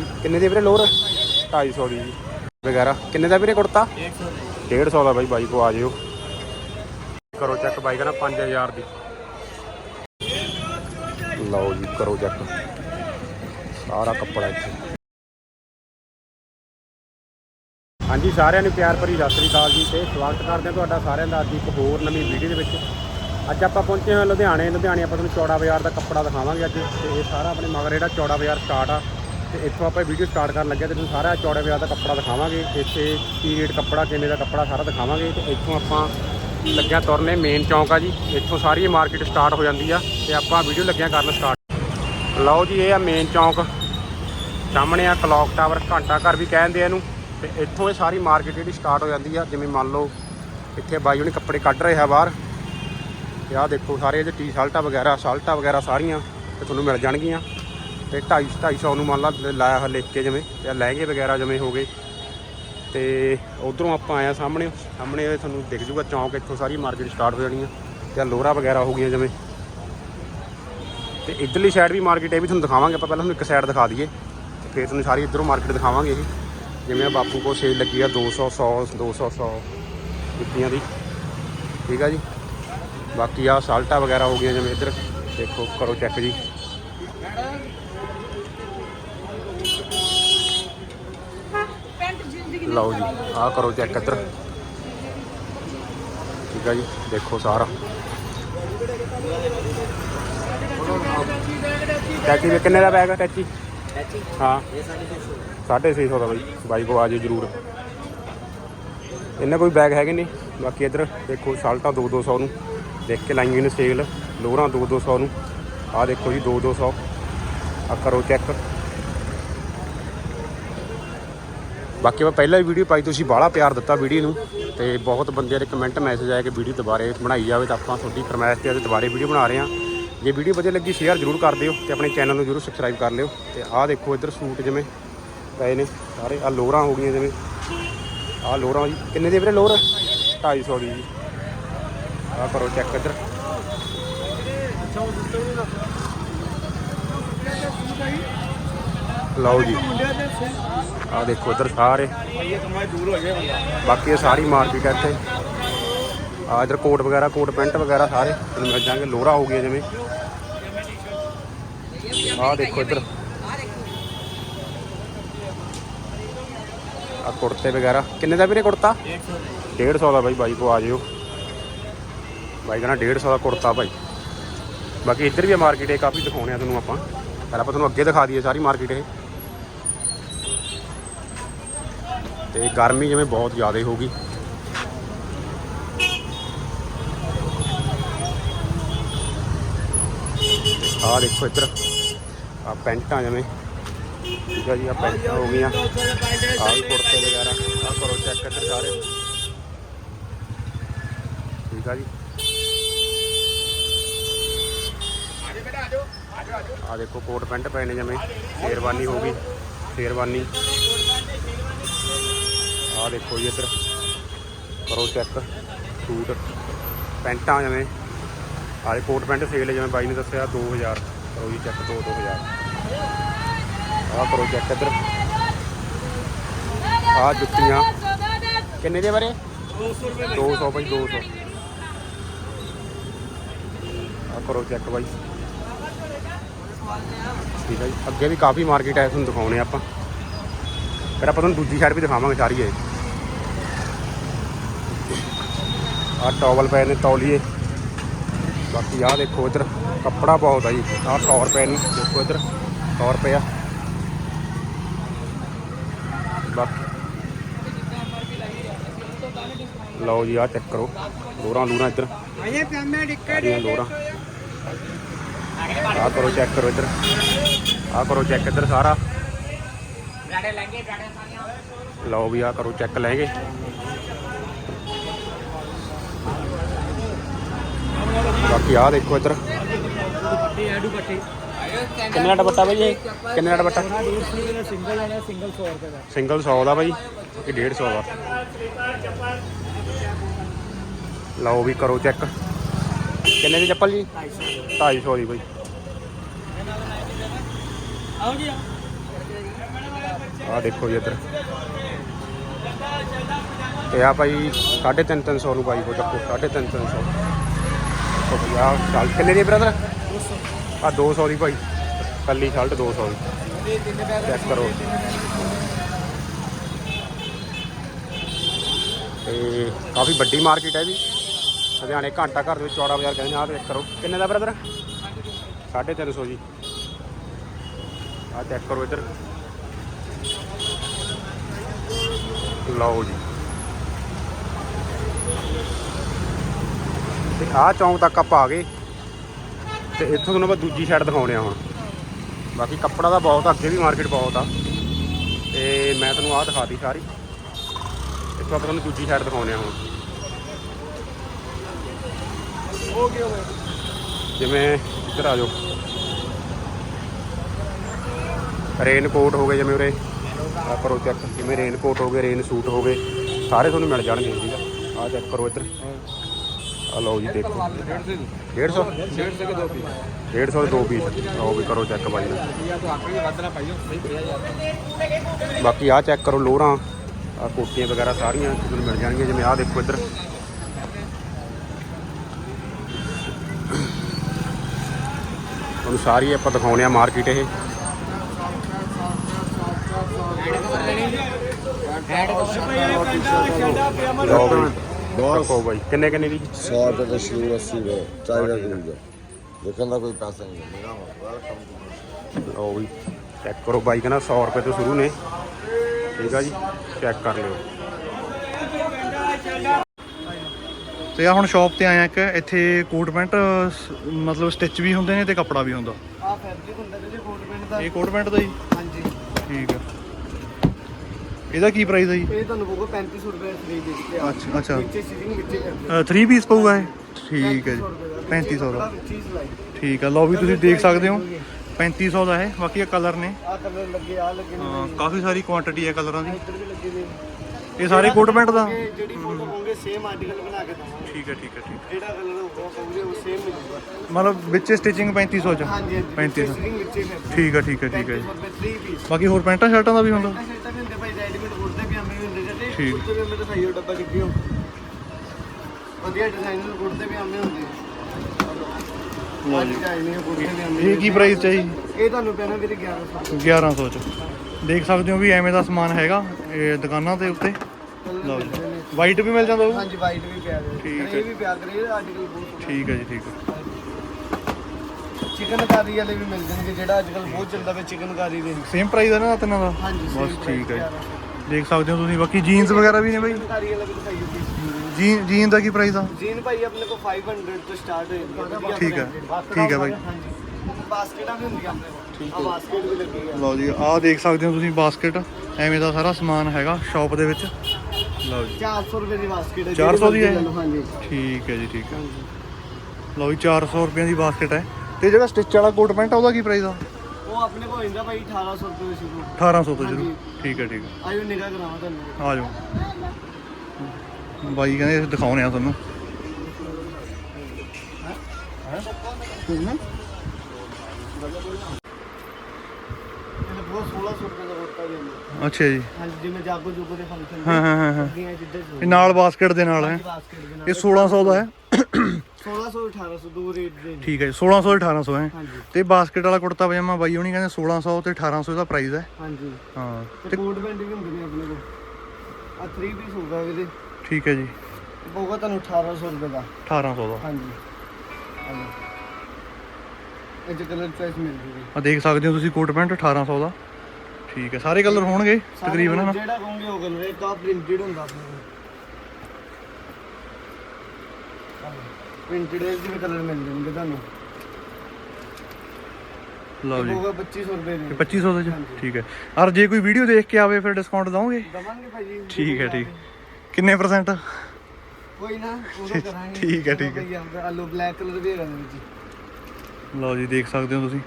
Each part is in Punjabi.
ਕਿੰਨੇ ਦੇ ਵੀਰੇ ਲੋਰ 250 ਦੀ ਜੀ। ਵਗੈਰਾ। ਕਿੰਨੇ ਦਾ ਵੀਰੇ ਕੁੜਤਾ? 150 ਦਾ ਬਾਈ ਬਾਈ ਕੋ ਆ ਜਿਓ। ਕਰੋ ਚੈੱਕ ਬਾਈ ਕਹਿੰਦਾ 5000 ਦੀ। ਲਓ ਜੀ ਕਰੋ ਚੈੱਕ। ਸਾਰਾ ਕੱਪੜਾ ਇੱਥੇ। ਹਾਂਜੀ ਸਾਰਿਆਂ ਨੂੰ ਪਿਆਰ ਭਰੀ ਸਤਿ ਸ੍ਰੀ ਅਕਾਲ ਜੀ ਤੇ ਸਵਾਗਤ ਕਰਦੇ ਹਾਂ ਤੁਹਾਡਾ ਸਾਰਿਆਂ ਦਾ ਅੱਜ ਇੱਕ ਹੋਰ ਨਵੀਂ ਵੀਡੀਓ ਦੇ ਵਿੱਚ। ਅੱਜ ਆਪਾਂ ਪਹੁੰਚੇ ਹਾਂ ਲੁਧਿਆਣੇ। ਲੁਧਿਆਣੇ ਆਪਾਂ ਤੁਹਾਨੂੰ ਚੌੜਾ ਬਾਜ਼ਾਰ ਦਾ ਕੱਪੜਾ ਦਿਖਾਵਾਂਗੇ ਅੱਜ ਤੇ ਇਹ ਸਾਰਾ ਆਪਣੇ ਮਗਰ ਜਿਹੜਾ ਚੌੜਾ ਬਾਜ਼ਾਰ ਸਟਾਰਟ ਆ ਤੇ ਇੱਥੋਂ ਆਪਾਂ ਵੀਡੀਓ ਸਟਾਰਟ ਕਰਨ ਲੱਗੇ ਤੇ ਤੁਹਾਨੂੰ ਸਾਰਾ ਚੌੜੇ ਬਾਜ਼ਾਰ ਦਾ ਕੱਪੜਾ ਦਿਖਾਵਾਂਗੇ, ਇੱਥੇ ਕੀ ਰੇਟ ਕੱਪੜਾ ਕਿਵੇਂ ਦਾ ਕੱਪੜਾ ਸਾਰਾ ਦਿਖਾਵਾਂਗੇ ਤੇ ਇੱਥੋਂ ਆਪਾਂ ਲੱਗਿਆ ਤੁਰਨੇ ਮੇਨ ਚੌਂਕ ਆ ਜੀ। ਇੱਥੋਂ ਸਾਰੀ ਮਾਰਕੀਟ ਸਟਾਰਟ ਹੋ ਜਾਂਦੀ ਆ ਤੇ ਆਪਾਂ ਵੀਡੀਓ ਲੱਗਿਆ ਕਰਨ ਸਟਾਰਟ ਲਓ ਜੀ, ਇਹ ਆ ਮੇਨ ਚੌਂਕ। ਸਾਹਮਣੇ ਆ ਕਲੌਕ ਟਾਵਰ ਘੰਟਾ ਘਰ ਵੀ ਕਹਿੰਦੇ ਆ ਇਹਨੂੰ। ਤੇ ਇੱਥੋਂ ਇਹ ਸਾਰੀ ਮਾਰਕੀਟ ਜਿਹੜੀ ਸਟਾਰਟ ਹੋ ਜਾਂਦੀ ਆ, ਜਿਵੇਂ ਮੰਨ ਲਓ ਇੱਥੇ ਬਾਈ ਉਹਨੇ ਕੱਪੜੇ ਕੱਢ ਰਹੇ ਆ ਬਾਹਰ। ਤੇ ਆਹ ਦੇਖੋ, ਸਾਰੇ ਇਹਦੇ ਟੀ-ਸ਼ਰਟਾਂ ਵਗੈਰਾ ਸ਼ਰਟਾਂ ਵਗੈਰਾ ਸਾਰੀਆਂ ਤੇ ਤੁਹਾਨੂੰ ਮਿਲ ਜਾਣਗੀਆਂ। ਤੇ 250 250 ਨੂੰ ਮੰਨ ਲਾ ਲਾਇਆ ਹੋਇਆ ਲਿਖ ਕੇ ਜਿਵੇਂ ਜਾਂ ਆਹ ਲਹਿੰਗੇ ਵਗੈਰਾ ਜਿਵੇਂ ਹੋ ਗਏ। ਤੇ ਉਧਰੋਂ ਆਪਾਂ ਆਇਆ ਸਾਹਮਣੇ ਸਾਹਮਣੇ ਤੁਹਾਨੂੰ ਦਿਖ ਜੂਗਾ ਚੌਂਕ, ਇੱਥੋਂ ਸਾਰੀ ਮਾਰਕੀਟ ਸਟਾਰਟ ਹੋ ਜਾਣੀ ਆ। ਜਾਂ ਲੋਰਾ ਵਗੈਰਾ ਹੋ ਗਈਆਂ ਜਿਵੇਂ। ਤੇ ਇਧਰਲੀ ਸਾਈਡ ਵੀ ਮਾਰਕੀਟ, ਇਹ ਵੀ ਤੁਹਾਨੂੰ ਦਿਖਾਵਾਂਗੇ ਆਪਾਂ, ਪਹਿਲਾਂ ਤੁਹਾਨੂੰ ਇੱਕ ਸਾਈਡ ਦਿਖਾ ਦਈਏ। ਤੇ ਫਿਰ ਤੁਹਾਨੂੰ ਸਾਰੀ ਇਧਰੋਂ ਮਾਰਕੀਟ ਦਿਖਾਵਾਂਗੇ ਇਹ। ਜਿਵੇਂ ਆ ਬਾਪੂ ਕੋ ਸੇਲ ਲੱਗੀ ਆ 200 100 200 100 ਜੁੱਤੀਆਂ ਦੀ। ਠੀਕ ਆ ਜੀ? ਬਾਕੀ ਆ ਸਾਲਟਾ ਵਗੈਰਾ ਹੋ ਗਈਆਂ ਜਿਵੇਂ ਇੱਧਰ। ਦੇਖੋ, ਕਰੋ ਚੈੱਕ ਜੀ। ਲਓ ਜੀ ਆਹ ਕਰੋ ਚੈੱਕ ਇੱਧਰ। ਠੀਕ ਆ ਜੀ ਦੇਖੋ ਸਾਰਾ। ਟੈਚੀ ਦੇ ਕਿੰਨੇ ਦਾ ਬੈਗ ਹੈ ਟੈਚੀ? ਹਾਂ। 650 ਦਾ। ਬਾਈ। ਬਾਈ ਕੋ ਆ ਜਾਓ ਜਰੂਰ। ਇਹਨਾਂ ਕੋਈ ਬੈਗ ਹੈਗੇ ਨਹੀਂ। ਬਾਕੀ ਇੱਧਰ ਦੇਖੋ ਸ਼ਰਟਾਂ 2 200 ਨੂੰ। ਦੇਖ ਕੇ ਲਾਈਆਂ ਨੇ ਸੇਲ ਲੋਰਾਂ 2 200 ਨੂੰ। ਆਹ ਦੇਖੋ ਜੀ 2 200 ਆ ਕਰੋ ਚੈੱਕ ਬਾਕੀ ਮੈਂ ਪਹਿਲਾਂ ਵੀ ਵੀਡੀਓ ਪਾਈ, ਤੁਸੀਂ ਬਾਹਲਾ ਪਿਆਰ ਦਿੱਤਾ ਵੀਡੀਓ ਨੂੰ ਤੇ ਬਹੁਤ ਬੰਦਿਆਂ ਦੇ ਕਮੈਂਟ ਮੈਸੇਜ ਆਇਆ ਕਿ ਵੀਡੀਓ ਦੁਬਾਰੇ ਬਣਾਈ ਜਾਵੇ ਤਾਂ ਆਪਾਂ ਤੁਹਾਡੀ ਫਰਮਾਇਸ਼ ਤੇ ਅੱਜ ਦੁਬਾਰੇ ਵੀਡੀਓ ਬਣਾ ਰਹੇ ਹਾਂ। ਜੇ ਵੀਡੀਓ ਵਧੀਆ ਲੱਗੀ ਸ਼ੇਅਰ ਜ਼ਰੂਰ ਕਰ ਦਿਓ ਤੇ ਆਪਣੇ ਚੈਨਲ ਨੂੰ ਜ਼ਰੂਰ ਸਬਸਕ੍ਰਾਈਬ ਕਰ ਲਿਓ ਤੇ ਆਹ ਦੇਖੋ ਇੱਧਰ ਸੂਟ ਜਿਵੇਂ ਪਏ ਨੇ, ਸਾਰੇ ਆ ਲੋਰਾਂ ਹੋ ਗਈਆਂ ਜਿਵੇਂ। ਆਹ ਲੋਰਾਂ ਜੀ, ਕਿੰਨੇ ਦੇ ਵੀਰੇ ਲੋਰ? 250 ਦੀ ਜੀ। ਆਹ ਕਰੋ ਚੈੱਕ ਇੱਧਰ। ਲਓ ਜੀ। ਆਹ ਦੇਖੋ, ਇੱਧਰ ਸਾਰੇ। ਬਾਕੀ ਇਹ ਸਾਰੀ ਮਾਰਕੀਟ ਹੈ ਇੱਥੇ। ਆ ਇੱਧਰ ਕੋਟ ਵਗੈਰਾ, ਕੋਟ ਪੈਂਟ ਵਗੈਰਾ ਸਾਰੇ। ਮਿਲ ਜਾਣਗੇ। ਲੋਰਾ ਹੋ ਗਿਆ ਜਿਵੇਂ। ਆਹ ਦੇਖੋ ਇੱਧਰ। ਆ ਕੁੜਤੇ ਵਗੈਰਾ। ਕਿੰਨੇ ਦਾ ਵੀਰੇ ਕੁੜਤਾ? 150 ਦਾ ਬਾਈ ਬਾਈ ਕੋ ਆ ਜਿਓ। ਬਾਈ ਕਹਿੰਦਾ 150 ਦਾ ਕੁੜਤਾ ਭਾਈ ਬਾਕੀ ਇੱਧਰ ਵੀ ਮਾਰਕੀਟ ਹੈ ਕਾਫੀ ਦਿਖਾਉਣੇ ਆ ਤੁਹਾਨੂੰ ਆਪਾਂ। ਪਹਿਲਾਂ ਆਪਾਂ ਤੁਹਾਨੂੰ ਅੱਗੇ ਦਿਖਾ ਦਈਏ ਸਾਰੀ ਮਾਰਕੀਟ ਇਹ। ਤੇ ਗਰਮੀ ਜਿਵੇਂ ਬਹੁਤ ਜ਼ਿਆਦਾ ਹੋ ਗਈ। ਆਹ ਦੇਖੋ ਇੱਧਰ ਆ ਪੈਂਟਾਂ ਜਿਵੇਂ, ਠੀਕ ਆ ਜੀ ਆ ਪੈਂਟਾਂ ਹੋ ਗਈਆਂ। ਆਹ ਵੀ ਕੁੜਤੇ ਵਗੈਰਾ ਆ ਕਰੋ ਚੈੱਕ ਇੱਧਰ ਸਾਰੇ। ਠੀਕ ਆ ਜੀ। ਆ ਦੇਖੋ ਕੋਟ ਪੈਂਟ ਪਏ ਨੇ ਜਿਵੇਂ, ਸ਼ੇਰਵਾਨੀ ਹੋ ਗਈ, ਸ਼ੇਰਵਾਨੀ। ਆ ਦੇਖੋ ਜੀ ਇੱਧਰ। ਕਰੋ ਚੈੱਕ ਸੂਟ। ਪੈਂਟਾਂ ਜਿਵੇਂ, ਆਹ ਕੋਟ ਪੈਂਟ ਸੇਲ ਹੈ, ਜਿਵੇਂ ਬਾਈ ਨੇ ਦੱਸਿਆ 2000 ਕਰੋ ਜੀ ਚੈੱਕ 2 2000 ਆਹ ਕਰੋ ਚੈੱਕ ਇੱਧਰ। ਆਹ ਜੁੱਤੀਆਂ। ਕਿੰਨੇ ਦੇ ਬਾਰੇ? 200 ਬਾਈ 200 ਆਹ ਕਰੋ ਚੈੱਕ ਬਾਈ। ਠੀਕ ਹੈ ਜੀ। ਅੱਗੇ ਵੀ ਕਾਫੀ ਮਾਰਕੀਟ ਹੈ, ਤੁਹਾਨੂੰ ਦਿਖਾਉਣੇ ਆਪਾਂ। ਫਿਰ ਆਪਾਂ ਤੁਹਾਨੂੰ ਦੂਜੀ ਸਾਈਡ ਵੀ ਦਿਖਾਵਾਂਗੇ ਸਾਰੀ ਇਹ। ਆਹ ਟਾਵਲ ਪਏ ਨੇ ਤੌਲੀਏ। ਬਾਕੀ ਆਹ ਦੇਖੋ ਇੱਧਰ, ਕੱਪੜਾ ਬਹੁਤ ਆ ਜੀ। ਆਹ 100 ਰੁਪਏ ਨੂੰ ਦੇਖੋ ਇੱਧਰ 100 ਰੁਪਏ ਆ ਬਾਕੀ ਲਓ ਜੀ, ਆਹ ਚੈੱਕ ਕਰੋ। ਲੋਰਾਂ, ਲੂਰਾਂ ਇੱਧਰ। ਆਏ ਲੋਰਾਂ। ਆਹ ਕਰੋ ਚੈੱਕ ਕਰੋ ਇੱਧਰ। ਆਹ ਕਰੋ ਚੈੱਕ ਇੱਧਰ ਸਾਰਾ। ਲਓ ਵੀ ਆਹ ਕਰੋ ਚੈੱਕ ਲੈਗੇ ਬਾਕੀ ਆਹ ਦੇਖੋ ਇੱਧਰ। ਕਿੰਨੇ ਦਾ ਦੁਪੱਟਾ ਬਾਈ ਇਹ? ਕਿੰਨੇ ਦਾ ਦੁਪੱਟਾ? ਸਿੰਗਲ ਆਣਾ ਸਿੰਗਲ 100 ਰੁਪਏ ਦਾ ਸਿੰਗਲ 100 ਦਾ ਬਾਈ ਕਿ 150 ਦਾ। ਲਓ ਵੀ ਕਰੋ ਚੈੱਕ। ਕਿੰਨੇ ਦੀ ਚੱਪਲ ਜੀ? 250 ਦੀ ਬਾਈ। ਆਓ ਜੀ ਆ ਦੇਖੋ ਜੀ ਇੱਧਰ। ਤੇ ਆ ਭਾਈ 3.5 300 ਨੂੰ ਭਾਈ ਕੋ ਚੱਕੋ 3.5 300 ਉਹ ਭਾਈ ਆ ਕਿੰਨੇ ਦੀ ਬ੍ਰਦਰ ਆ 200 ਦੀ ਭਾਈ। ਕੱਲੀ ਸ਼ਰਟ 200 ਦੀ। ਚੈੱਕ ਕਰੋ। ਤੇ ਕਾਫੀ ਵੱਡੀ ਮਾਰਕੀਟ ਹੈ ਜੀ। ਹਰਿਆਣੇ ਘੰਟਾ ਘਰ ਦੇ ਵਿੱਚ ਚੌੜਾ ਬਾਜ਼ਾਰ ਕਹਿੰਦੇ ਆ ਚੈੱਕ ਕਰੋ। ਕਿੰਨੇ ਦਾ ਬ੍ਰਦਰ 350 ਜੀ। ਆ ਚੈੱਕ ਕਰੋ ਇੱਧਰ। ਲਓ ਜੀ। ਤੇ ਆਹ ਚੌਂਕ ਤੱਕ ਆਪਾਂ ਆ ਗਏ। ਤੇ ਇੱਥੋਂ ਤੁਹਾਨੂੰ ਆਪਾਂ ਦੂਜੀ ਸਾਈਡ ਦਿਖਾਉਣੇ ਆ ਹੁਣ। ਬਾਕੀ ਕੱਪੜਾ ਦਾ ਬਹੁਤ ਅੱਗੇ ਵੀ ਮਾਰਕੀਟ ਬਹੁਤ ਆ। ਤੇ ਮੈਂ ਤੁਹਾਨੂੰ ਆਹ ਦਿਖਾਤੀ ਸਾਰੀ। ਇੱਥੋਂ ਆਪਾਂ ਤੁਹਾਨੂੰ ਦੂਜੀ ਸਾਈਡ ਦਿਖਾਉਣੇ ਆ ਹੁਣ। ਜਿਵੇਂ ਇੱਧਰ ਆ ਜਾਓ। ਰੇਨ ਕੋਟ ਹੋ ਗਏ ਜਿਵੇਂ ਉਰੇ। ਆ ਕਰੋ ਚੈੱਕ ਜਿਵੇਂ ਰੇਨ ਕੋਟ ਹੋ ਗਏ ਰੇਨ ਸੂਟ ਹੋ ਗਏ। ਸਾਰੇ ਤੁਹਾਨੂੰ ਮਿਲ ਜਾਣਗੇ, ਠੀਕ ਆ? ਚੈੱਕ ਕਰੋ ਇੱਧਰ। ਆ ਲਓ ਜੀ ਦੇਖੋ। 150 150 ਕੇ ਦੋ ਪੀਸ 150 ਦੇ ਦੋ ਪੀਸ। ਲਓ ਵੀ ਕਰੋ ਚੈੱਕ ਬਾਈ। ਬਾਕੀ ਆ ਚੈੱਕ ਕਰੋ ਲੋਰਾਂ। ਆ ਕੋਟੀਆਂ ਵਗੈਰਾ ਸਾਰੀਆਂ ਤੁਹਾਨੂੰ ਮਿਲ ਜਾਣਗੀਆਂ, ਜਿਵੇਂ ਆ ਦੇਖੋ ਇੱਧਰ। ਤੁਹਾਨੂੰ ਸਾਰੀ ਆਪਾਂ ਦਿਖਾਉਣੇ ਆ ਮਾਰਕੀਟ ਇਹ। ਲਓ ਬਈ ਦੇਖੋ ਬਾਈ। ਕਿੰਨੇ ਕਿੰਨੇ ਦੀ? 100 ਰੁਪਏ ਦਾ ਸ਼ੂ 80 ਰੁਪਏ। ਚਾਹੀਦਾ ਖਰੀਦੋ ਦੇਖਣ ਦਾ ਕੋਈ ਪੈਸਾ ਨਹੀਂ ਮੇਰਾ ਵੈਲਕਮ ਲਓ ਵੀ ਚੈੱਕ ਕਰੋ। ਬਾਈ ਕਹਿੰਦਾ 100 ਰੁਪਏ ਤੋਂ ਸ਼ੁਰੂ ਨੇ। ਠੀਕ ਆ ਜੀ ਚੈੱਕ ਕਰ ਲਿਓ। ਤੇ ਆ ਹੁਣ ਸ਼ਾਪ ਤੇ ਆਇਆ ਇੱਕ ਇੱਥੇ ਕੋਟ ਪੈਂਟ ਮਤਲਬ ਸਟਿਚ ਵੀ ਹੁੰਦੇ ਨੇ ਤੇ ਕੱਪੜਾ ਵੀ ਹੁੰਦਾ। ਆ ਫੈਬਰਿਕ ਹੁੰਦਾ ਵੀਰੇ ਕੋਟ ਪੈਂਟ ਦਾ। ਇਹ ਕੋਟ ਪੈਂਟ ਦਾ ਜੀ? ਹਾਂਜੀ। ਠੀਕ ਆ। ਇਹਦਾ ਕੀ ਪ੍ਰਾਈਸ ਹੈ ਜੀ? ਇਹ ਤੁਹਾਨੂੰ ਪਊਗਾ 3500 ਰੁਪਏ ਫ੍ਰੀ ਦੇ ਦਿੱਤੇ ਆ। ਅੱਛਾ ਅੱਛਾ। ਵਿੱਚੇ ਸੀਲਿੰਗ ਵਿੱਚੇ ਕਰਦੇ 3 ਪੀਸ ਪਊਗਾ ਇਹ? ਠੀਕ ਹੈ ਜੀ। 3500 ਦਾ। ਠੀਕ ਆ ਲਓ ਵੀ ਤੁਸੀਂ ਦੇਖ ਸਕਦੇ ਹੋ। 3500 ਦਾ ਹੈ ਬਾਕੀ ਇਹ ਕਲਰ ਨੇ। ਆ ਕਲਰ ਲੱਗੇ ਆ ਲੱਗੇ ਨੇ। ਹਾਂ, ਕਾਫੀ ਸਾਰੀ ਕੁਆਂਟੀਟੀ ਹੈ ਕਲਰਾਂ ਦੀ। ਇਹ ਸਾਰੇ ਕੋਟ ਪੈਂਟ ਦਾ? ਜਿਹੜੀ ਫੋਟੋ ਹੋਣਗੇ ਸੇਮ ਆਰਟੀਕਲ ਬਣਾ ਕੇ ਦਵਾਂਗੇ। ਠੀਕ ਹੈ ਠੀਕ ਹੈ ਠੀਕ ਜਿਹੜਾ ਕਲਰ ਹੋਊਗਾ ਉਹ ਸੇਮ ਮਿਲੂਗਾ। ਮਤਲਬ ਵਿੱਚ ਸਟਿਚਿੰਗ 3500 ਚ? ਹਾਂਜੀ ਹਾਂਜੀ 3500 ਸੀਲਿੰਗ ਵਿੱਚੇ ਫੈਬਰਿਕ ਠੀਕ ਹੈ ਠੀਕ ਹੈ ਠੀਕ ਹੈ ਜੀ। 3 ਪੀਸ ਬਾਕੀ ਹੋਰ ਪੈਂਟਾਂ ਸ਼ਰਟਾਂ ਦਾ ਵੀ ਹੁੰਦਾ ਆ ਸ਼ਰਟਾਂ ਵੀ ਹੁੰਦੇ ਭਾਈ ਰੈਡੀਮੇਡ ਕੁੜਤੇ ਵੀ ਆਮੇ ਵੀ ਹੁੰਦੇ ਜਿਹੜੇ ਠੀਕ। ਕੁੜਤੇ ਵੀ ਆਮੇ ਦਿਖਾਈਓ ਡੱਬਾ ਕਿੱਥੇ ਹੋ ਵਧੀਆ ਡਿਜ਼ਾਈਨਰ ਕੁੜਤੇ ਵੀ ਆਮੇ ਹੁੰਦੇ ਲਓ ਜੀ। ਡਿਜ਼ਾਈਨਰ ਕੁੜਤੇ ਆਮੇ ਇਹ ਕੀ ਪ੍ਰਾਈਸ ਚ ਹੈ ਜੀ ਇਹ ਤੁਹਾਨੂੰ ਪੈਣਾ ਵੀਰੇ 1100 1100 ਚ। ਦੇਖ ਸਕਦੇ ਹੋ ਵੀ ਐਵੇਂ ਦਾ ਸਮਾਨ ਹੈਗਾ ਇਹ ਦੁਕਾਨਾਂ ਦੇ ਉੱਤੇ। ਲਓ ਜੀ। ਵਾਈਟ ਵੀ ਮਿਲ ਜਾਂਦਾ ਉਹ? ਹਾਂਜੀ ਵਾਈਟ ਵੀ ਪਿਆ ਹੈ ਠੀਕ ਹੈ। ਇਹ ਵੀ ਪਿਆ ਕਰੇ ਆਰਟੀਕਲ ਬਹੁਤ ਠੀਕ ਹੈ ਜੀ ਠੀਕ ਹੈ। ਚਿਕਨ ਕਾਰੀ ਵਾਲੇ ਵੀ ਮਿਲ ਜਾਣਗੇ ਜਿਹੜਾ ਅੱਜ ਕੱਲ ਬਹੁਤ ਚੱਲਦਾ ਵੇ ਚਿਕਨ ਕਾਰੀ ਦੇ। ਸੇਮ ਪ੍ਰਾਈਸ ਹੈ ਨਾ ਤਿੰਨਾਂ ਦਾ? ਹਾਂਜੀ ਬਸ ਠੀਕ ਹੈ ਜੀ। ਦੇਖ ਸਕਦੇ ਹੋ ਤੁਸੀਂ ਬਾਕੀ ਜੀਨਸ ਵਗੈਰਾ ਵੀ ਨੇ ਬਾਈ। ਜੀਨ ਜੀਨ ਦਾ ਕੀ ਪ੍ਰਾਈਸ ਆ? ਜੀਨ ਭਾਈ ਆਪਣੇ ਕੋਲ 500 ਤੋਂ ਸਟਾਰਟ ਹੋ ਜਾਂਦੀ ਹੈ। ਠੀਕ ਹੈ, ਠੀਕ ਹੈ ਬਾਈ। ਬਾਸਕਟਾਂ ਵੀ ਹੁੰਦੀਆਂ ਆਪਣੇ ਕੋਲ। ਠੀਕ ਹੈ। ਬਾਸਕਟ ਵੀ ਲੱਗੀ ਹੈ ਲਓ ਜੀ ਆਹ ਦੇਖ ਸਕਦੇ ਹੋ ਤੁਸੀਂ ਬਾਸਕਟ ਐਵੇਂ ਦਾ ਸਾਰਾ ਸਮਾਨ ਹੈਗਾ ਸ਼ਾਪ ਦੇ ਵਿੱਚ। ਲਓ ਜੀ। 400 ਰੁਪਏ ਦੀ ਬਾਸਕਟ ਹੈ 400 ਦੀ ਹੈ? ਹਾਂਜੀ। ਠੀਕ ਹੈ ਜੀ ਠੀਕ ਹੈ। ਲਓ ਜੀ 400 ਰੁਪਏ ਦੀ ਬਾਸਕਟ ਹੈ। ਤੇ ਜਿਹੜਾ ਸਟਿਚ ਵਾਲਾ ਕੋਟ ਪੈਂਟ ਆ ਉਹਦਾ ਕੀ ਪ੍ਰਾਈਸ ਆ? ਉਹ ਆਪਣੇ ਕੋਲ ਹੁੰਦਾ ਭਾਈ 1800 ਰੁਪਏ ਤੋਂ ਸ਼ੁਰੂ। 1800 ਤੋਂ ਸ਼ੁਰੂ। ਹਾਂਜੀ। ਠੀਕ ਹੈ ਠੀਕ ਹੈ। ਆਇਓ ਨਿਗਾਹ ਕਰਾਵਾਂ ਤੁਹਾਨੂੰ। ਆ ਜਾਓ ਬਾਈ ਕਹਿੰਦੇ ਦਿਖਾਉਣੇ ਆ ਤੁਹਾਨੂੰ। ਇਹਨੇ ਬਹੁਤ 1600 ਰੁਪਏ ਦਾ ਕੁੜਤਾ ਵੀ ਹੁੰਦਾ ਅੱਛਾ ਜੀ। ਹਾਂਜੀ ਜਿਵੇਂ ਜਾਗੋ ਜੁਗੋ ਦੇ ਫੰਕਸ਼ਨ ਹਾਂ ਹਾਂ ਹਾਂ ਹਾਂ। ਦੀਆਂ ਜਿੱਦਾਂ ਇਹ ਨਾਲ ਬਾਸਕਟ ਦੇ ਨਾਲ ਹੈ। ਬਾਸਕਟ ਦੇ ਨਾਲ। ਇਹ 1600 ਦਾ ਹੈ। 1600 1800 ਦੋ ਰੇਟ ਦੇ ਨੇ। ਠੀਕ ਹੈ ਜੀ 1600 ਤੇ 1800 ਹੈ। ਹਾਂਜੀ। ਤੇ ਬਾਸਕਟ ਵਾਲਾ ਕੁੜਤਾ ਪਜਾਮਾ ਬਾਈ ਹੋਣੀ ਕਹਿੰਦੇ 1600 ਤੇ 1800 ਦਾ ਪ੍ਰਾਈਸ ਹੈ। ਹਾਂਜੀ। ਹਾਂ ਤੇ ਕੋਟ ਪੈਂਟ ਵੀ ਹੁੰਦੇ ਨੇ ਆਪਣੇ ਕੋਲ। ਆ 3 ਪੀਸ ਹੋਊਗਾ ਵੀਰੇ ਠੀਕ ਹੈ ਜੀ। ਇਹ ਪਊਗਾ ਤੁਹਾਨੂੰ 1800 ਰੁਪਏ ਦਾ। 1800 ਦਾ। ਹਾਂਜੀ। ਹਾਂਜੀ। ਇਹ ਚ ਕਲਰ ਚੋਇਸ ਮਿਲ ਜੂਗੀ। ਆ ਦੇਖ ਸਕਦੇ ਹੋ ਤੁਸੀਂ ਕੋਟ ਪੈਂਟ 1800 ਦਾ। ਠੀਕ ਹੈ ਸਾਰੇ ਕਲਰ ਹੋਣਗੇ ਤਕਰੀਬਨ ਜਿਹੜਾ ਕਹੋਗੇ ਉਹ ਕਲਰ ਇਹ ਟਾਪ ਪ੍ਰਿੰਟਡ ਹੁੰਦਾ ਆਪਣੇ ਕੋਲ। ਪ੍ਰਿੰਟਡ ਇਹ ਜਿਵੇਂ ਕਲਰ ਮਿਲ ਜਾਣਗੇ ਤੁਹਾਨੂੰ। ਲਓ ਜੀ। ਪਊਗਾ 2500 ਰੁਪਏ ਦੇ। 2500 ਦਾ ਜੀ ਠੀਕ ਹੈ। ਔਰ ਜੇ ਕੋਈ ਵੀਡੀਓ ਦੇਖ ਕੇ ਆਵੇ ਫਿਰ ਡਿਸਕਾਊਂਟ ਦਵੋਗੇ? ਦਵਾਂਗੇ ਭਾਜੀ ਠੀਕ ਹੈ ਠੀਕ। ਕਿੰਨੇ ਪਰਸੈਂਟ ਕੋਈ ਨਾ ਉਹਦਾ ਕਰਾਂਗੇ। ਠੀਕ ਹੈ, ਠੀਕ ਹੈ। ਆਲੂ ਬਲੈਕ ਕਲਰ ਵੀ ਹੈਗਾ ਇਹਦੇ ਵਿੱਚ ਲਓ ਜੀ ਦੇਖ ਸਕਦੇ ਹੋ ਤੁਸੀਂ।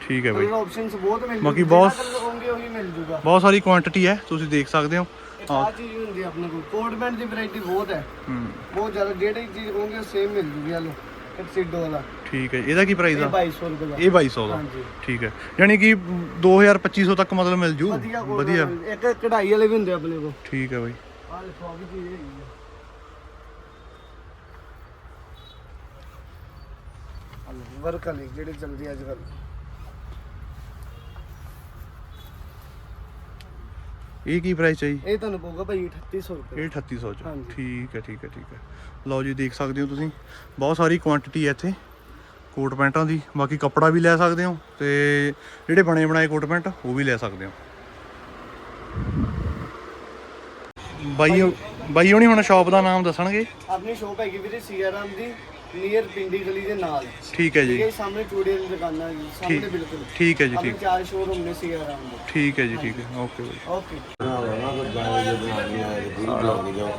ਠੀਕ ਹੈ ਕਲਰ ਆਪਸ਼ਨਸ ਬਹੁਤ ਮਿਲ ਬਾਕੀ ਬਹੁਤ- ਕਹੋਗੇ ਉਹੀ ਮਿਲ ਜੂਗਾ। ਬਹੁਤ ਸਾਰੀ ਕੁਆਂਟੀਟੀ ਹੈ ਤੁਸੀਂ ਦੇਖ ਸਕਦੇ ਹੋ। ਇੱਕ ਆਹ ਚੀਜ਼ ਵੀ ਹੁੰਦੀ ਹੈ ਆਪਣੇ ਕੋਲ ਕੋਟ ਪੈਂਟ ਦੀ ਵੈਰਾਈਟੀ ਬਹੁਤ ਹੈ। ਹੂੰ। ਬਹੁਤ ਜ਼ਿਆਦਾ ਜਿਹੜੀ ਚੀਜ਼ ਕਹੋਗੇ ਸੇਮ ਮਿਲ ਜੂਗੀ ਆਲੂ ਟਕਸੀਡੋ ਵਾਲਾ। ਠੀਕ ਹੈ ਇਹਦਾ ਕੀ ਪ੍ਰਾਈਸ ਇਹ ਆ 2200 ਰੁਪਏ ਦਾ। ਇਹ 2200 ਦਾ। ਹਾਂਜੀ। ਠੀਕ ਹੈ ਯਾਨੀ ਕਿ 2000 2500 ਤੱਕ ਮਤਲਬ ਮਿਲ ਜੂ। ਵਧੀਆ ਕੋਲ ਵਧੀਆ। ਇੱਕ ਕਢਾਈ ਵਾਲੇ ਵੀ ਹੁੰਦੇ ਆ ਆਪਣੇ ਕੋਲ। ਠੀਕ ਹੈ ਬਾਈ। ਆਹ ਦੇਖੋ ਆ ਵੀ ਚੀਜ਼ ਹੈਗੀ ਆ। ਵਰਕ ਵਾਲੀ ਜਿਹੜੇ ਚੱਲਦੀ ਅੱਜ ਕੱਲ ਇਹ ਕੀ ਪ੍ਰਾਈਸ ਹੈ ਜੀ? ਇਹ ਤੁਹਾਨੂੰ ਪਊਗਾ ਭਾਈ 3800 ਰੁਪਏ। ਇਹ 3800 ਚ। ਹਾਂਜੀ। ਠੀਕ ਹੈ ਠੀਕ ਹੈ ਠੀਕ ਹੈ। ਲਓ ਜੀ ਦੇਖ ਸਕਦੇ ਹੋ ਤੁਸੀਂ। ਬਹੁਤ ਸਾਰੀ ਕੁਆਂਟੀਟੀ ਹੈ ਇੱਥੇ। ਕੋਟ ਪੈਂਟਾਂ ਦੀ। ਬਾਕੀ ਕੱਪੜਾ ਵੀ ਲੈ ਸਕਦੇ ਹੋ ਤੇ ਜਿਹੜੇ ਬਣੇ ਬਣਾਏ ਕੋਟ ਪੈਂਟ ਉਹ ਵੀ ਲੈ ਸਕਦੇ ਹੋ। ਬਾਈ ਬਾਈ ਹੋਣੀ ਹੁਣ ਸ਼ਾਪ ਦਾ ਨਾਮ ਦੱਸਣਗੇ? ਆਪਣੀ ਸ਼ੋਪ ਹੈਗੀ ਵੀਰੇ ਸੀਆਰਾਮ ਦੀ ਨੀਅਰ ਪਿੰਡੀ ਗਲੀ ਦੇ ਨਾਲ। ਠੀਕ ਹੈ ਜੀ। ਇਹ ਸਾਹਮਣੇ ਚੂੜੀਆਂ ਦੀ ਦੁਕਾਨ ਹੈ ਜੀ। ਸਾਹਮਣੇ ਬਿਲਕੁਲ। ਠੀਕ ਹੈ ਜੀ ਆਪਣੇ ਠੀਕ। ਚਾਰ ਸ਼ੋਰੂਮ ਨੇ ਸੀਆਰਾਮ ਦੇ। ਠੀਕ ਹੈ ਜੀ ਠੀਕ ਹੈ। Okay bye. ਓਕੇ। ਕੋਈ ਜੇ ਹੈ। ਜਾਓ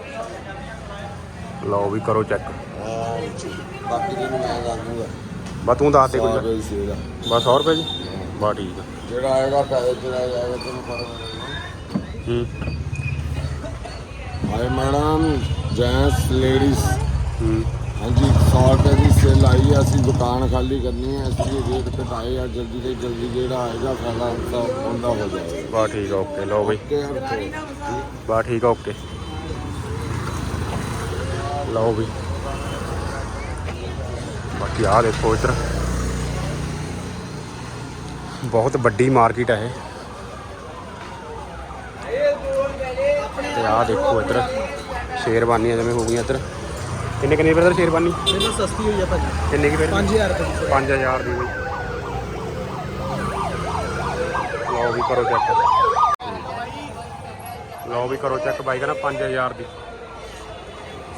ਲਓ ਵੀ ਕਰੋ ਚੈੱਕ ਬਾਕੀ ਜਿਹਨੂੰ ਮੈਂ ਦੱਸ ਦੂੰਗਾ ਬਸ ਤੂੰ ਦੱਸ ਦੇ ਸੌ ਕੁਝ ਰੁਪਏ ਦੀ ਸੇਲ ਆ ਬਸ 100 ਰੁਪਏ ਜੀ। ਬਸ ਠੀਕ ਆ। ਜਿਹੜਾ ਆਏਗਾ ਪੈਸੇ ਚਲਾ ਜਾਏਗਾ ਤੈਨੂੰ ਪਤਾ ਹੂੰ। ਹਾਏ ਮੈਡਮ ਜੈਂਟਸ ਲੇਡੀਜ਼। ਹੂੰ। ਹਾਂਜੀ 100 ਰੁਪਏ ਦੀ ਸੇਲ ਆਈ ਹੈ ਅਸੀਂ ਦੁਕਾਨ ਖਾਲੀ ਕਰਨੀ ਹੈ ਲਈ ਰੇਟ ਘਟਾਏ ਆ ਜਲਦੀ ਤੋਂ ਜਲਦੀ ਜਿਹੜਾ ਆਏਗਾ ਫਾਇਦਾ ਹੁੰਦਾ ਹੋ ਜਾਏਗਾ। ਬਸ ਠੀਕ ਆ ਓਕੇ ਲਓ ਬਈ। ਹਰ ਕੋਈ ਬਸ ਠੀਕ ਆ ਓਕੇ ਲਓ ਵੀ। ਬਾਕੀ ਆਹ ਦੇਖੋ ਇੱਧਰ। ਬਹੁਤ ਵੱਡੀ ਮਾਰਕੀਟ ਹੈ ਇਹ। ਤੇ ਆਹ ਦੇਖੋ ਇੱਧਰ ਸ਼ੇਰਵਾਨੀਆਂ ਜਿਵੇਂ ਹੋ ਗਈਆਂ ਇੱਧਰ। ਕਿੰਨੇ ਕਿੰਨੇ ਬਰਦਰ ਸ਼ੇਰਵਾਨੀ? ਮੈਨੂੰ ਸਸਤੀ ਹੋਈ ਆ ਭਾਜੀ। ਕਿੰਨੇ ਕੀ ਫਿਰ? 5000 ਰੁਪਏ 5000 ਦੀ ਬਈ। ਲਓ ਵੀ ਕਰੋ ਚੈੱਕ ਲਓ ਵੀ ਕਰੋ ਚੈੱਕ ਬਾਈ ਕਹਿੰਦਾ 5000 ਦੀ।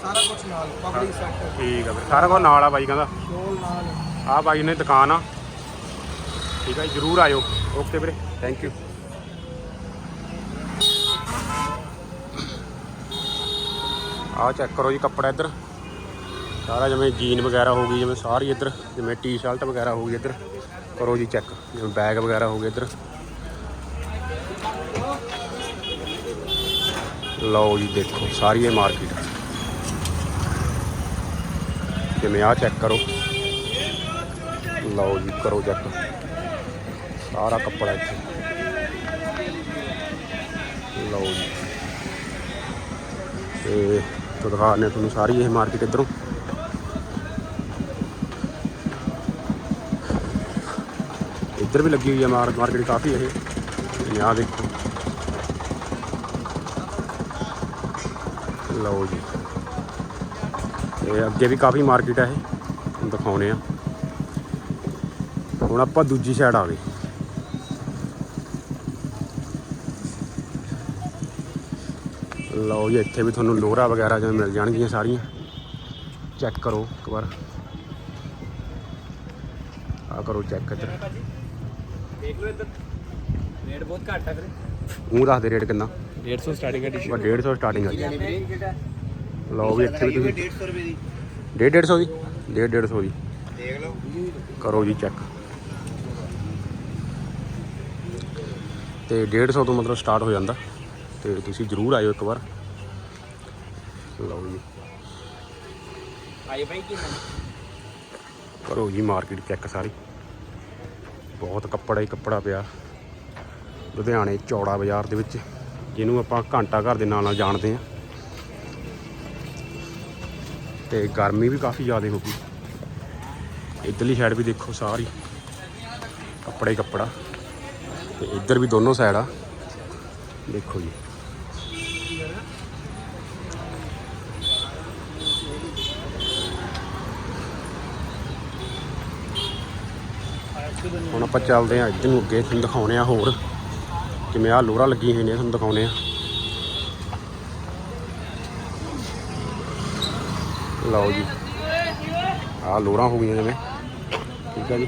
ਸਾਰਾ ਕੁਝ ਨਾਲ ਪਬਲਿਕ ਸੈਕਟਰ ਠੀਕ ਆ ਫਿਰ ਸਾਰਾ ਕੁਝ ਨਾਲ ਆ ਬਾਈ ਕਹਿੰਦਾ। ਸ਼ੋਲ ਨਾਲ ਆਹ ਬਾਈ ਨੇ ਦੁਕਾਨ ਆ। ਠੀਕ ਆ ਜੀ ਜਰੂਰ ਆਇਓ। ਓਕੇ ਵੀਰੇ ਥੈਂਕ ਯੂ ਆਹ ਚੈੱਕ ਕਰੋ ਜੀ ਕੱਪੜਾ ਇੱਧਰ। ਸਾਰਾ ਜਿਵੇਂ ਜੀਨ ਵਗੈਰਾ ਹੋ ਗਈ ਜਿਵੇਂ ਸਾਰੀ ਇੱਧਰ ਜਿਵੇਂ ਟੀ-ਸ਼ਰਟ ਵਗੈਰਾ ਹੋ ਗਈ ਇੱਧਰ। ਕਰੋ ਜੀ ਚੈੱਕ ਜਿਵੇਂ ਬੈਗ ਵਗੈਰਾ ਹੋ ਗਏ ਇੱਧਰ। ਲਓ ਜੀ ਦੇਖੋ ਸਾਰੀ ਇਹ ਮਾਰਕੀਟ ਜਿਵੇਂ ਆਹ ਚੈੱਕ ਕਰੋ। ਲਓ ਜੀ, ਕਰੋ ਚੈੱਕ ਸਾਰਾ ਕੱਪੜਾ ਇੱਥੇ। ਲਓ ਜੀ। ਤੇ ਤੋਂ ਦਿਖਾਣੇ ਤੁਹਾਨੂੰ ਸਾਰੀ ਇਹ ਮਾਰਕੀਟ ਇਧਰੋਂ। ਇੱਧਰ ਵੀ ਲੱਗੀ ਹੋਈ ਹੈ ਮਾਰ ਮਾਰਕੀਟ ਕਾਫੀ ਇਹ। ਜਿਵੇਂ ਆਹ ਦੇਖੋ। ਲਓ ਜੀ। ਤੇ ਅੱਗੇ ਵੀ ਕਾਫੀ ਮਾਰਕੀਟ ਹੈ ਇਹ। ਦਿਖਾਉਣੇ ਆ। ਹੁਣ ਆਪਾਂ ਦੂਜੀ ਸਾਈਡ ਆ ਗਏ। ਲਓ ਜੀ ਇੱਥੇ ਵੀ ਤੁਹਾਨੂੰ ਲੋਰਾ ਵਗੈਰਾ ਜਿਵੇਂ ਮਿਲ ਜਾਣਗੀਆਂ ਸਾਰੀਆਂ। ਚੈੱਕ ਕਰੋ ਇੱਕ ਵਾਰ। ਆ ਕਰੋ ਚੈੱਕ ਇੱਧਰ। ਦੇਖ ਲਓ ਇੱਧਰ। ਰੇਟ ਬਹੁਤ ਘੱਟ ਆ ਵੀਰੇ। ਉਹ ਦੱਸ ਦੇ ਰੇਟ ਕਿੰਨਾ। 150 ਸਟਾਰਟਿੰਗ ਹੈ ਬਸ 150 ਸਟਾਰਟਿੰਗ ਵੀਰੇ ਲਓ ਵੀ ਇੱਥੇ ਵੀ ਤੁਸੀਂ 150 ਰੁਪਏ ਦੀ। 150 150 ਦੀ 150 150 ਦੀ ਦੇਖ ਲਓ। ਕਰੋ ਜੀ ਚੈੱਕ ਤੇ 150 ਤੋਂ ਮਤਲਬ ਸਟਾਰਟ ਹੋ ਜਾਂਦਾ। ਤੇ ਤੁਸੀਂ ਜਰੂਰ ਆਇਓ ਇੱਕ ਵਾਰ। ਲਓ ਜੀ। ਆਏ ਭਾਈ ਕੀ ਕਰੋ ਜੀ ਮਾਰਕੀਟ ਚੈੱਕ ਸਾਰੀ। ਬਹੁਤ ਕੱਪੜਾ ਹੀ ਕੱਪੜਾ ਪਿਆ। ਲੁਧਿਆਣੇ ਚੌੜਾ ਬਾਜ਼ਾਰ ਦੇ ਵਿੱਚ। ਜਿਹਨੂੰ ਆਪਾਂ ਘੰਟਾ ਘਰ ਦੇ ਨਾਂ ਨਾਲ ਜਾਣਦੇ ਆ ਤੇ ਗਰਮੀ ਵੀ ਕਾਫੀ ਜ਼ਿਆਦਾ ਹੋ ਗਈ। ਇੱਧਰਲੀ ਸਾਈਡ ਵੀ ਦੇਖੋ ਸਾਰੀ, ਕੱਪੜੇ ਕੱਪੜਾ। ਤੇ ਇੱਧਰ ਵੀ ਦੋਨੋਂ ਸਾਈਡ ਆ। ਦੇਖੋ ਜੀ। ਹੁਣ ਆਪਾਂ ਚੱਲਦੇ ਆ ਇੱਧਰ ਨੂੰ ਅੱਗੇ, ਤੁਹਾਨੂੰ ਦਿਖਾਉਣੇ ਆ ਹੋਰ। ਜਿਵੇਂ ਆ ਲੋਰਾ ਲੱਗੀ ਹੋਈ ਨੇ, ਤੁਹਾਨੂੰ ਦਿਖਾਉਣੇ ਆ। ਲਓ ਜੀ। ਆ ਲੋਰਾ ਹੋ ਗਈਆਂ ਜਿਵੇਂ। ਠੀਕ ਹੈ ਜੀ।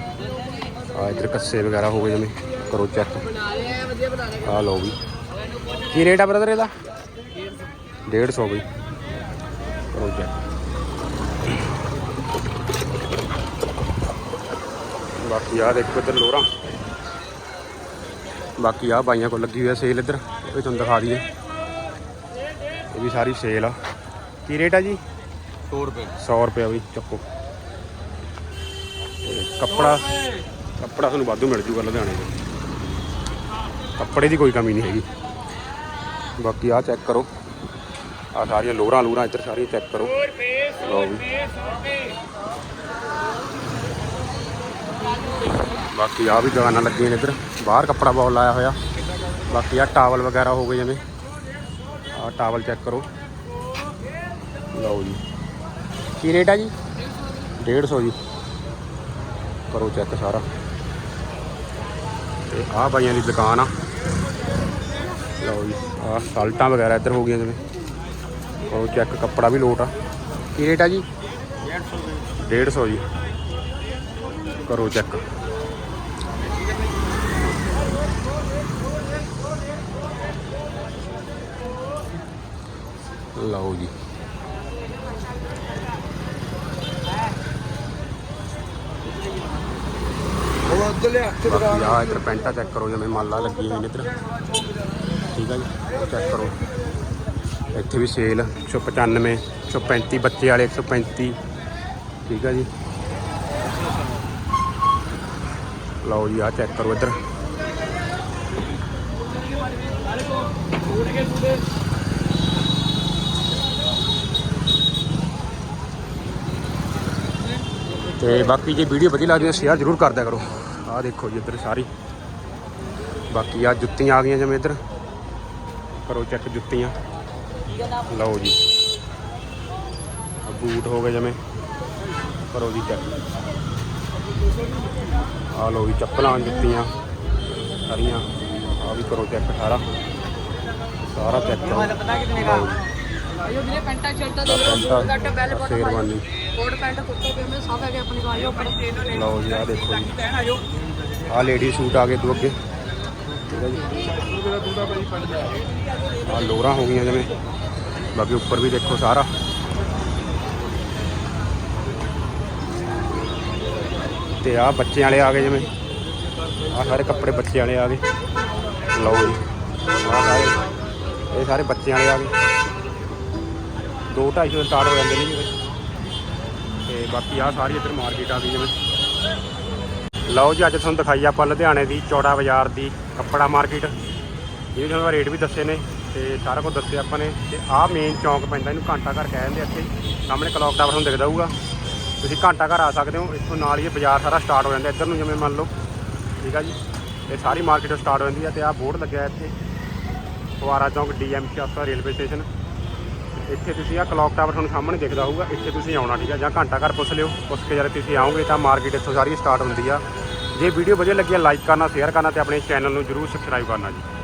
ਆ ਇੱਧਰ ਕੱਸੇ ਵਗੈਰਾ ਹੋ ਗਏ ਜਿਵੇਂ। ਕਰੋ ਚੈੱਕ ਆ ਲਓ ਵੀ। ਕੀ ਰੇਟ ਆ ਬ੍ਰਦਰ ਇਹਦਾ? 150 ਬਈ। ਕਰੋ ਚੈੱਕ ਬਾਕੀ ਆ ਦੇਖੋ ਇੱਧਰ ਲੋਰਾ। ਬਾਕੀ ਆ ਬਾਈਆਂ ਕੋਲ ਲੱਗੀ ਹੋਈ ਆ ਸੇਲ ਇੱਧਰ ਇਹ ਵੀ ਤੁਹਾਨੂੰ ਦਿਖਾ ਦਈਏ। ਇਹ ਵੀ ਸਾਰੀ ਸੇਲ ਆ। ਕੀ ਰੇਟ ਆ ਜੀ? 100 ਰੁਪਏ। 100 ਰੁਪਏ ਵੀ ਚੱਕੋ। ਕੱਪੜਾ ਕੱਪੜਾ ਤੁਹਾਨੂੰ ਵਾਧੂ ਮਿਲ ਜੂਗਾ ਲੁਧਿਆਣੇ 'ਚ ਕੱਪੜੇ ਦੀ ਕੋਈ ਕਮੀ ਨਹੀਂ ਹੈਗੀ। ਬਾਕੀ ਆਹ ਚੈੱਕ ਕਰੋ। ਆ ਸਾਰੀਆਂ ਲੋਰਾਂ ਲੂਰਾਂ ਇੱਧਰ ਸਾਰੀਆਂ ਚੈੱਕ ਕਰੋ। ਲਓ ਵੀ। ਬਾਕੀ ਆ ਵੀ ਦੁਕਾਨਾਂ ਲੱਗੀਆਂ ਨੇ ਇੱਧਰ। ਬਾਹਰ ਕੱਪੜਾ ਬਹੁਤ ਲਾਇਆ ਹੋਇਆ। ਬਾਕੀ ਆ ਟਾਵਲ ਵਗੈਰਾ ਹੋ ਗਏ ਜਿਵੇਂ। ਆ ਟਾਵਲ ਚੈੱਕ ਕਰੋ। ਲਓ ਜੀ। ਕੀ ਰੇਟ ਆ ਜੀ? 150 ਜੀ। ਕਰੋ ਚੈੱਕ ਸਾਰਾ। ਤੇ ਆ ਬਾਈਆਂ ਦੀ ਦੁਕਾਨ ਆ। ਲਓ ਜੀ ਆ ਸਾਲਟਾਂ ਵਗੈਰਾ ਇੱਧਰ ਹੋ ਗਈਆਂ ਜਿਵੇਂ। ਕਰੋ ਚੈੱਕ ਕੱਪੜਾ ਵੀ ਲੋਟ ਆ। ਕੀ ਰੇਟ ਆ ਜੀ? 150 ਜੀ। ਕਰੋ ਚੈੱਕ ਲਓ ਜੀ ਉਹ ਅੱਧ ਲਿਆ ਕੇ ਬਾਕੀ ਆ ਇੱਧਰ ਪੈਂਟਾਂ ਚੈੱਕ ਕਰੋ ਜਿਵੇਂ ਮਾਲਾ ਲੱਗੀ ਹੋਈ ਨੇ ਇੱਧਰ। ਠੀਕ ਆ ਜੀ ਚੈੱਕ ਕਰੋ। ਇੱਥੇ ਵੀ ਸੇਲ 195 135 ਬੱਚੇ ਵਾਲੇ 135 ਠੀਕ ਆ ਜੀ। ਲਓ ਜੀ ਆ ਚੈੱਕ ਕਰੋ ਇੱਧਰ। ਤੇ ਬਾਕੀ ਜੇ ਵੀਡੀਓ ਵਧੀਆ ਲੱਗਦੀ ਹੈ ਸ਼ੇਅਰ ਜ਼ਰੂਰ ਕਰ ਦਿਆ ਕਰੋ। ਆਹ ਦੇਖੋ ਜੀ ਇੱਧਰ ਸਾਰੀ। ਬਾਕੀ ਆ ਜੁੱਤੀਆਂ ਆ ਗਈਆਂ ਜਿਵੇਂ ਇੱਧਰ। ਕਰੋ ਚੈੱਕ ਜੁੱਤੀਆਂ। ਲਓ ਜੀ। ਬੂਟ ਹੋ ਗਏ ਜਿਵੇਂ। ਕਰੋ ਜੀ ਚੈੱਕ ਆ ਲਓ ਜੀ ਚੱਪਲਾਂ ਜੁੱਤੀਆਂ। ਸਾਰੀਆਂ। ਆ ਵੀ ਕਰੋ ਚੈੱਕ ਸਾਰਾ। ਸਾਰਾ ਚੈੱਕ ਕਰੋ। ਲਓ ਆਇਓ ਵੀਰੇ ਪੈਂਟਾ ਸ਼ਰਟਾਂ ਦੇ ਪੈਂਟਾਂ, ਕੱਟ ਬੈਲ ਸ਼ੇਰਵਾਨੀ। ਕੋਟ ਪੈਂਟ ਕੁੱਤੇ ਪਜਾਮੇ ਸਭ ਹੈਗੇ ਆਪਣੀ ਆਇਓ ਉੱਪਰ ਲਓ ਜੀ ਆ ਦੇਖੋ ਜੀ। ਆ ਲੇਡੀ ਸੂਟ ਆ ਗਏ ਦੋ ਅੱਗੇ। ਠੀਕ ਆ ਲੋਰਾਂ ਹੋ ਗਈਆਂ ਜਿਵੇਂ। ਬਾਕੀ ਉੱਪਰ ਵੀ ਦੇਖੋ ਸਾਰਾ। ਤੇ ਆ ਬੱਚਿਆਂ ਵਾਲੇ ਆ ਗਏ ਜਿਵੇਂ। ਆ ਸਾਰੇ ਕੱਪੜੇ ਬੱਚਿਆਂ ਵਾਲੇ ਆ ਗਏ। ਲਓ ਜੀ। ਆ ਸਾਰੇ। ਇਹ ਸਾਰੇ ਬੱਚਿਆਂ ਵਾਲੇ ਆ ਗਏ। 2 250 ਸਟਾਰਟ ਹੋ ਜਾਂਦੇ ਨੇ ਜੀ। ਤੇ ਬਾਕੀ ਆ ਸਾਰੀ ਇੱਧਰ ਮਾਰਕੀਟ ਆ ਗਈ ਜਿਵੇਂ। ਲਓ ਜੀ, ਅੱਜ ਤੁਹਾਨੂੰ ਦਿਖਾਈ ਆਪਾਂ ਲੁਧਿਆਣੇ ਦੀ ਚੌੜਾ ਬਾਜ਼ਾਰ ਦੀ ਕੱਪੜਾ ਮਾਰਕੀਟ। ਇਹ ਤੁਹਾਨੂੰ ਰੇਟ ਵੀ ਦੱਸੇ ਨੇ ਤੇ ਸਾਰਾ ਕੁਝ ਦੱਸਿਆ ਆਪਾਂ ਨੇ। ਤੇ ਆਹ ਮੇਨ ਚੌਂਕ ਪੈਂਦਾ, ਇਹਨੂੰ ਘੰਟਾ ਘਰ ਕਹਿ ਦਿੰਦੇ ਇੱਥੇ। ਸਾਹਮਣੇ ਕਲੌਕ ਟਾਵਰ ਤੁਹਾਨੂੰ ਦਿਖਦਾ ਹੋਊਗਾ। ਤੁਸੀਂ ਘੰਟਾ ਘਰ ਆ ਸਕਦੇ ਹੋ, ਇੱਥੋਂ ਨਾਲ ਹੀ ਇਹ ਬਾਜ਼ਾਰ ਸਾਰਾ ਸਟਾਰਟ ਹੋ ਜਾਂਦਾ, ਇੱਧਰ ਨੂੰ ਜਿਵੇਂ ਮੰਨ ਲਓ। ਠੀਕ ਆ ਜੀ? ਇਹ ਸਾਰੀ ਮਾਰਕੀਟ ਸਟਾਰਟ ਹੋ ਜਾਂਦੀ ਹੈ ਤੇ ਆਹ ਬੋਰਡ ਲੱਗਿਆ ਇੱਥੇ। ਫੁਆਰਾ ਚੌਂਕ ਡੀਐਮ ਚਾਸਾ ਰੇਲਵੇ ਸਟੇਸ਼ਨ। ਇੱਥੇ ਤੁਸੀਂ ਆ ਕਲੌਕ ਟਾਵਰ ਤੁਹਾਨੂੰ ਸਾਹਮਣੇ ਦਿਖਦਾ ਹੋਊਗਾ, ਇੱਥੇ ਤੁਸੀਂ ਆਉਣਾ ਠੀਕ ਆ, ਜਾਂ ਘੰਟਾ ਘਰ ਪੁੱਛ ਲਿਓ, ਪੁੱਛ ਕੇ ਜਦ ਤੁਸੀਂ ਆਓਗੇ ਤਾਂ ਮਾਰਕੀਟ ਇੱਥੋਂ ਸਾਰੀ ਸਟਾਰਟ ਹੁੰਦੀ ਆ। ਜੇ ਵੀਡੀਓ ਵਧੀਆ ਲੱਗੀ ਆ ਲਾਈਕ ਕਰਨਾ ਸ਼ੇਅਰ ਕਰਨਾ ਤੇ ਆਪਣੇ ਚੈਨਲ ਨੂੰ ਜਰੂਰ ਸਬਸਕ੍ਰਾਈਬ ਕਰਨਾ ਜੀ।